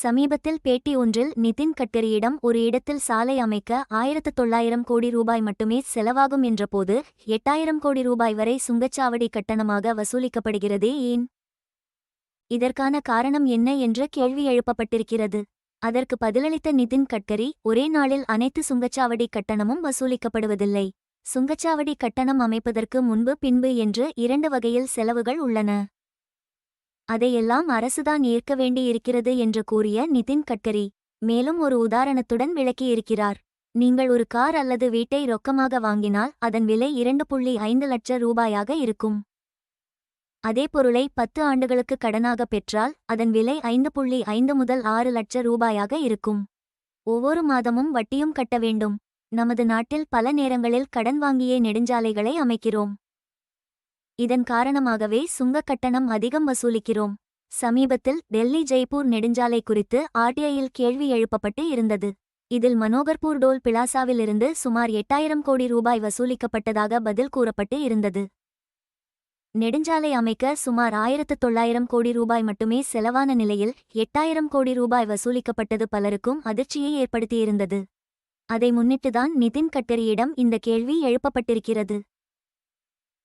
சமீபத்தில் பேட்டி ஒன்றில் நிதின் கட்கரியிடம் ஒரு இடத்தில் சாலை அமைக்க ஆயிரத்து தொள்ளாயிரம் கோடி ரூபாய் மட்டுமே செலவாகும் என்றபோது எட்டாயிரம் கோடி ரூபாய் வரை சுங்கச்சாவடி கட்டணமாக வசூலிக்கப்படுகிறதே ஏன்? இதற்கான காரணம் என்ன என்ற கேள்வி எழுப்பப்பட்டிருக்கிறது. அதற்கு பதிலளித்த நிதின் கட்கரி ஒரே நாளில் அனைத்து சுங்கச்சாவடி கட்டணமும் வசூலிக்கப்படுவதில்லை. சுங்கச்சாவடி கட்டணம் அமைப்பதற்கு முன்பு பின்பு என்று இரண்டு வகையில் செலவுகள் உள்ளன. அதையெல்லாம் அரசுதான் ஏற்க வேண்டியிருக்கிறது என்று கூறிய நிதின் கட்கரி மேலும் ஒரு உதாரணத்துடன் விளக்கியிருக்கிறார். நீங்கள் ஒரு கார் அல்லது வீட்டை ரொக்கமாக வாங்கினால் அதன் விலை இரண்டு புள்ளி ஐந்து லட்ச ரூபாயாக இருக்கும். அதே பொருளை பத்து ஆண்டுகளுக்கு கடனாக பெற்றால் அதன் விலை ஐந்து புள்ளி ஐந்து முதல் ஆறு லட்ச ரூபாயாக இருக்கும். ஒவ்வொரு மாதமும் வட்டியும் கட்ட வேண்டும். நமது நாட்டில் பல நேரங்களில் கடன் வாங்கியே நெடுஞ்சாலைகளை அமைக்கிறோம். இதன் காரணமாகவே சுங்கக் கட்டணம் அதிகம் வசூலிக்கிறோம். சமீபத்தில் டெல்லி ஜெய்ப்பூர் நெடுஞ்சாலை குறித்து ஆர்டிஐயில் கேள்வி எழுப்பப்பட்டு இருந்தது. இதில் மனோகர்பூர் டோல் பிளாசாவிலிருந்து சுமார் எட்டாயிரம் கோடி ரூபாய் வசூலிக்கப்பட்டதாக பதில் கூறப்பட்டு இருந்தது. நெடுஞ்சாலை அமைக்க சுமார் ஆயிரத்து தொள்ளாயிரம் கோடி ரூபாய் மட்டுமே செலவான நிலையில் எட்டாயிரம் கோடி ரூபாய் வசூலிக்கப்பட்டது பலருக்கும் அதிர்ச்சியை ஏற்படுத்தியிருந்தது. அதை முன்னிட்டுதான் நிதின் கட்கரியிடம் இந்த கேள்வி எழுப்பப்பட்டிருக்கிறது.